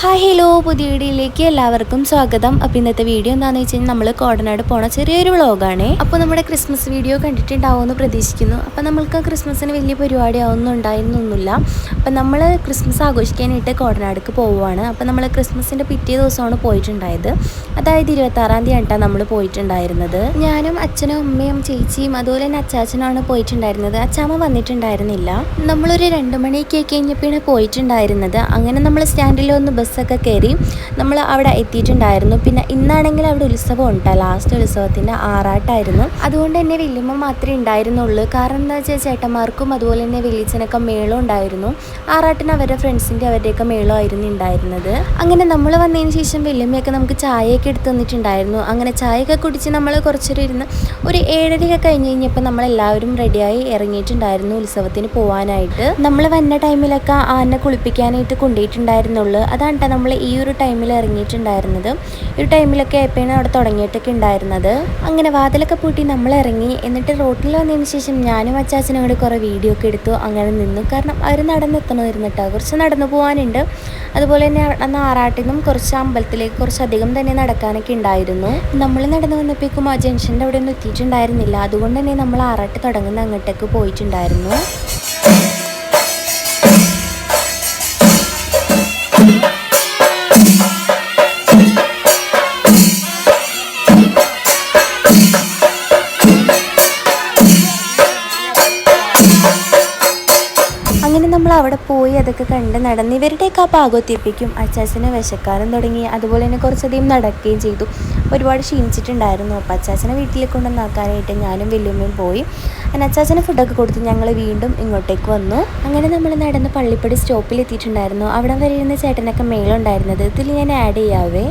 Hi hello പുതിയ വീഡിയോയിലേക്ക് എല്ലാവർക്കും സ്വാഗതം. അപ്പോൾ ഇന്നത്തെ വീഡിയോ എന്താണെന്ന് വെച്ച് കഴിഞ്ഞാൽ നമ്മൾ കോടനാട് പോണ ചെറിയൊരു വ്ളോഗാണ്. അപ്പോൾ നമ്മുടെ ക്രിസ്മസ് വീഡിയോ കണ്ടിട്ടുണ്ടാവുമെന്ന് പ്രതീക്ഷിക്കുന്നു. അപ്പോൾ നമ്മൾക്ക് ക്രിസ്മസിന് വലിയ പരിപാടി ആവുന്നു ഉണ്ടായിരുന്നൊന്നുമില്ല. അപ്പോൾ നമ്മൾ ക്രിസ്മസ് ആഘോഷിക്കാനായിട്ട് കോടനാടക്ക് പോവുകയാണ് അപ്പോൾ നമ്മൾ ക്രിസ്മസിന്റെ പിറ്റേ ദിവസമാണ് പോയിട്ടുണ്ടായത്. അതായത് ഇരുപത്താറാം തീയതി ആയിട്ടാണ് നമ്മൾ പോയിട്ടുണ്ടായിരുന്നത്. ഞാനും അച്ഛനും അമ്മയും ചേച്ചിയും അതുപോലെ തന്നെ അച്ചാച്ചനാണ് പോയിട്ടുണ്ടായിരുന്നത്. അച്ചാമ്മ വന്നിട്ടുണ്ടായിരുന്നില്ല. നമ്മളൊരു രണ്ട് മണിയൊക്കെ കഴിഞ്ഞപ്പോഴാണ് പോയിട്ടുണ്ടായിരുന്നത്. അങ്ങനെ നമ്മൾ സ്റ്റാൻഡിൽ ഒന്ന് ബസ്സൊക്കെ കയറി നമ്മൾ അവിടെ എത്തിയിട്ടുണ്ടായിരുന്നു. പിന്നെ ഇന്നാണെങ്കിൽ അവിടെ ഉത്സവം ഉണ്ടോ ലാസ്റ്റ് ഉത്സവത്തിന്റെ ആറാട്ടായിരുന്നു. അതുകൊണ്ട് തന്നെ വലിയമ്മ മാത്രമേ ഉണ്ടായിരുന്നുള്ളൂ. കാരണം എന്താ വെച്ചാൽ ചേട്ടന്മാർക്കും അതുപോലെ തന്നെ വലിയച്ഛനൊക്കെ മേളം ഉണ്ടായിരുന്നു. ആറാട്ടിന് അവരുടെ ഫ്രണ്ട്സിന്റെ അവരുടെയൊക്കെ മേളമായിരുന്നു ഉണ്ടായിരുന്നത്. അങ്ങനെ നമ്മൾ വന്നതിന് ശേഷം വലിയമ്മയൊക്കെ നമുക്ക് ചായയൊക്കെ എടുത്ത് തന്നിട്ടുണ്ടായിരുന്നു. അങ്ങനെ ചായയൊക്കെ കുടിച്ച് നമ്മൾ കുറച്ചൊരു ഇരുന്ന് ഒരു ഏഴരയൊക്കെ കഴിഞ്ഞ് കഴിഞ്ഞപ്പോൾ നമ്മളെല്ലാവരും റെഡിയായി ഇറങ്ങിയിട്ടുണ്ടായിരുന്നു ഉത്സവത്തിന് പോകാനായിട്ട് നമ്മൾ വന്ന ടൈമിലൊക്കെ ആനെ കുളിപ്പിക്കാനായിട്ട് കൊണ്ടുപോയിട്ടുണ്ടായിരുന്നുള്ളൂ. അതാണ് ട്ടോ നമ്മൾ ഈ ഒരു ടൈമിൽ ഇറങ്ങിയിട്ടുണ്ടായിരുന്നത്. ഒരു ടൈമിലൊക്കെ എപ്പോഴാണ് അവിടെ തുടങ്ങിയിട്ടൊക്കെ ഉണ്ടായിരുന്നത്. അങ്ങനെ വാതിലൊക്കെ പൂട്ടി നമ്മൾ ഇറങ്ങി എന്നിട്ട് റോട്ടിൽ വന്നതിന് ശേഷം ഞാനും അച്ചാച്ചനും കൂടി കുറേ വീഡിയോ ഒക്കെ എടുത്തു. അങ്ങനെ നിന്നു. കാരണം അവർ നടന്നെത്തണമായിരുന്നു കേട്ടോ. കുറച്ച് നടന്നു പോകാനുണ്ട് അതുപോലെ തന്നെ അന്ന് ആറാട്ടിൽ നിന്നും കുറച്ച് അമ്പലത്തിലേക്ക് കുറച്ചധികം തന്നെ നടക്കാനൊക്കെ ഉണ്ടായിരുന്നു. നമ്മൾ നടന്നു വന്നപ്പോഴേക്കും ആ ജംഗ്ഷന്റെ അവിടെ ഒന്നും എത്തിയിട്ടുണ്ടായിരുന്നില്ല. അതുകൊണ്ട് തന്നെ നമ്മൾ ആറാട്ട് തുടങ്ങുന്ന അങ്ങോട്ടേക്ക് പോയിട്ടുണ്ടായിരുന്നു. അങ്ങനെ നമ്മൾ അവിടെ പോയി അതൊക്കെ കണ്ട് നടന്ന് ഇവരുടെയൊക്കെ ആ പാകോത്തിപ്പിക്കും അച്ചാച്ചനെ വിശക്കാനും തുടങ്ങി. അതുപോലെ തന്നെ കുറച്ചധികം നടക്കുകയും ചെയ്തു. ഒരുപാട് ക്ഷീണിച്ചിട്ടുണ്ടായിരുന്നു. അപ്പോൾ അച്ചാച്ചനെ വീട്ടിൽ കൊണ്ടുവന്നാക്കാനായിട്ട് ഞാനും വല്യമ്മയും പോയി. അങ്ങനെ അച്ചാച്ചന് ഫുഡൊക്കെ കൊടുത്ത് ഞങ്ങൾ വീണ്ടും ഇങ്ങോട്ടേക്ക് വന്നു. അങ്ങനെ നമ്മൾ നടന്ന് പള്ളിപ്പടി സ്റ്റോപ്പിൽ എത്തിയിട്ടുണ്ടായിരുന്നു. അവിടെ വരെ ഇരുന്ന ചേട്ടനൊക്കെ മേലുണ്ടായിരുന്നത് ഇതിൽ ഞാൻ ആഡ് ചെയ്യാവേ?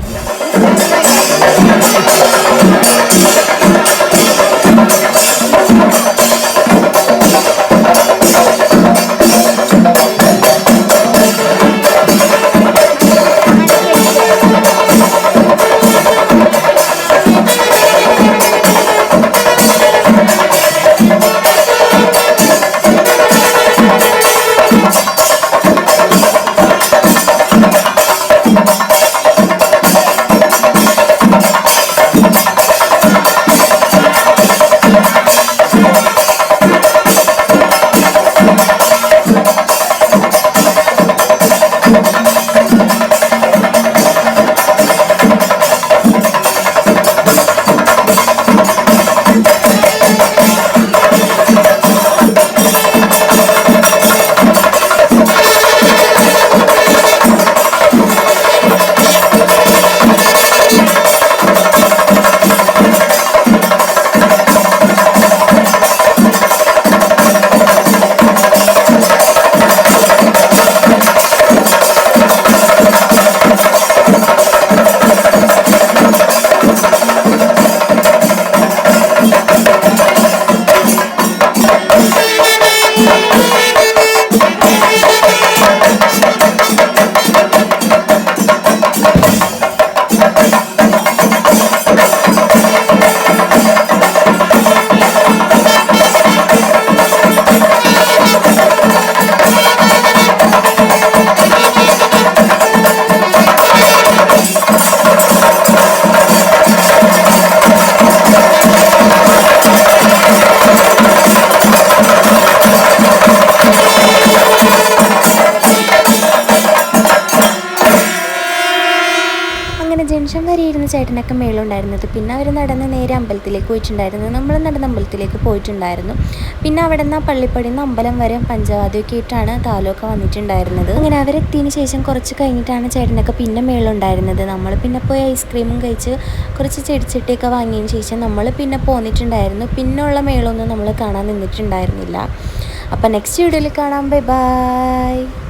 ചേട്ടനൊക്കെ മേളുണ്ടായിരുന്നത് പിന്നെ അവർ നടന്ന് നേരെ അമ്പലത്തിലേക്ക് പോയിട്ടുണ്ടായിരുന്നു. നമ്മൾ നടന്ന അമ്പലത്തിലേക്ക് പോയിട്ടുണ്ടായിരുന്നു. പിന്നെ അവിടെ നിന്ന് പള്ളിപ്പടിയിൽ നിന്ന് അമ്പലം വരെ പഞ്ചവാദിയൊക്കെ ആയിട്ടാണ് താലൂക്ക് വന്നിട്ടുണ്ടായിരുന്നത്. അങ്ങനെ അവരെത്തിയതിന് ശേഷം കുറച്ച് കഴിഞ്ഞിട്ടാണ് ചേട്ടനൊക്കെ പിന്നെ മേളുണ്ടായിരുന്നത് നമ്മൾ പിന്നെ പോയി ഐസ്ക്രീമും കഴിച്ച് കുറച്ച് ചെടിച്ചട്ടിയൊക്കെ വാങ്ങിയതിന് ശേഷം നമ്മൾ പിന്നെ പോന്നിട്ടുണ്ടായിരുന്നു. പിന്നെ ഉള്ള മേളൊന്നും നമ്മൾ കാണാൻ നിന്നിട്ടുണ്ടായിരുന്നില്ല. അപ്പം നെക്സ്റ്റ് വീഡിയോയിൽ കാണാം. Bye bye